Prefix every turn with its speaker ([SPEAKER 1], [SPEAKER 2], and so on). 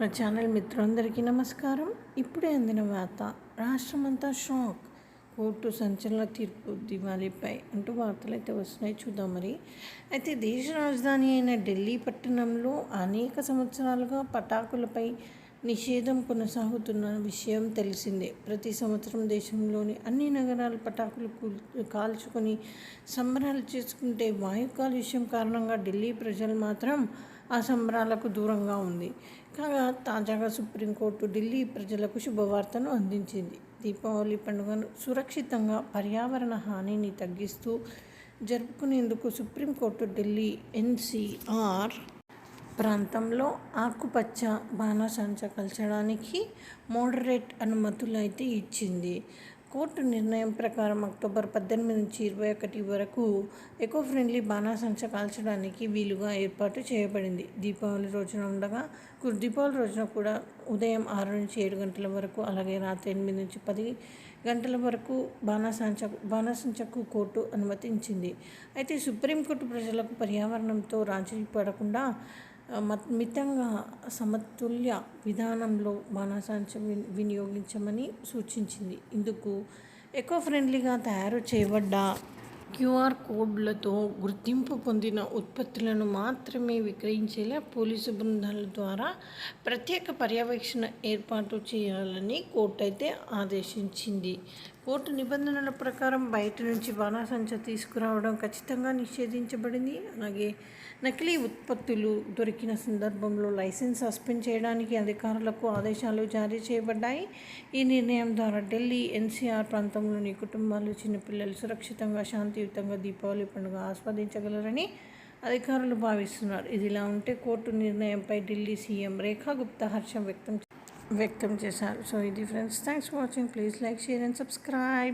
[SPEAKER 1] మా ఛానల్ మిత్రులందరికీ నమస్కారం. ఇప్పుడే అందిన వార్త రాష్ట్రమంతా షాక్. కోర్టు సంచలన తీర్పు దివాళీపై అంటూ వార్తలు అయితే వస్తున్నాయి చూద్దాం మరి. అయితే దేశ రాజధాని అయిన ఢిల్లీ పట్టణంలో అనేక సంవత్సరాలుగా పటాకులపై నిషేధం కొనసాగుతున్న విషయం తెలిసిందే. ప్రతి సంవత్సరం దేశంలోని అన్ని నగరాలు పటాకులు కాల్చుకొని సంబరాలు చేసుకుంటే వాయు కాలుష్యం కారణంగా ఢిల్లీ ప్రజలు మాత్రం ఆ సంబరాలకు దూరంగా ఉంది. కాగా తాజాగా సుప్రీంకోర్టు ఢిల్లీ ప్రజలకు శుభవార్తను అందించింది. దీపావళి పండుగను సురక్షితంగా పర్యావరణ హానిని తగ్గిస్తూ జరుపుకునేందుకు సుప్రీంకోర్టు ఢిల్లీ ఎన్సీఆర్ ప్రాంతంలో ఆకుపచ్చ బాణసంచ కాల్చడానికి మోడరేట్ అనుమతులు అయితే ఇచ్చింది. కోర్టు నిర్ణయం ప్రకారం అక్టోబర్ పద్దెనిమిది నుంచి ఇరవై ఒకటి వరకు ఎకో ఫ్రెండ్లీ బాణాసంచ కాల్చడానికి వీలుగా ఏర్పాటు చేయబడింది. దీపావళి రోజున ఉండగా దీపావళి రోజున కూడా ఉదయం ఆరు నుంచి ఏడు గంటల వరకు అలాగే రాత్రి ఎనిమిది నుంచి పది గంటల వరకు బాణాసంచ బాణాసంచకు కోర్టు అనుమతించింది. అయితే సుప్రీంకోర్టు ప్రజలకు పర్యావరణంతో రాజీ పడకుండా మితంగా సమతుల్య విధానంలో బాణాసంచ వినియోగించమని సూచించింది. ఇందుకు ఎకో ఫ్రెండ్లీగా తయారు చేయబడ్డ క్యూఆర్ కోడ్లతో గుర్తింపు పొందిన ఉత్పత్తులను మాత్రమే విక్రయించేలా పోలీసు బృందాల ద్వారా ప్రత్యేక పర్యవేక్షణ ఏర్పాటు చేయాలని కోర్టు అయితే ఆదేశించింది. కోర్టు నిబంధనల ప్రకారం బయట నుంచి బాణాసంచ తీసుకురావడం ఖచ్చితంగా నిషేధించబడింది. అలాగే నకిలీ ఉత్పత్తులు దొరికిన సందర్భంలో లైసెన్స్ సస్పెండ్ చేయడానికి అధికారులకు ఆదేశాలు జారీ చేయబడ్డాయి. ఈ నిర్ణయం ద్వారా ఢిల్లీ ఎన్సీఆర్ ప్రాంతంలోని కుటుంబాలు చిన్నపిల్లలు సురక్షితంగా శాంతియుతంగా దీపావళి పండుగ ఆస్వాదించగలరని అధికారులు భావిస్తున్నారు. ఇదిలా ఉంటే కోర్టు నిర్ణయంపై ఢిల్లీ సీఎం రేఖా గుప్తా హర్షం వ్యక్తం వ్యక్తం చేశారు సో ఇది friends thanks for watching please like share and subscribe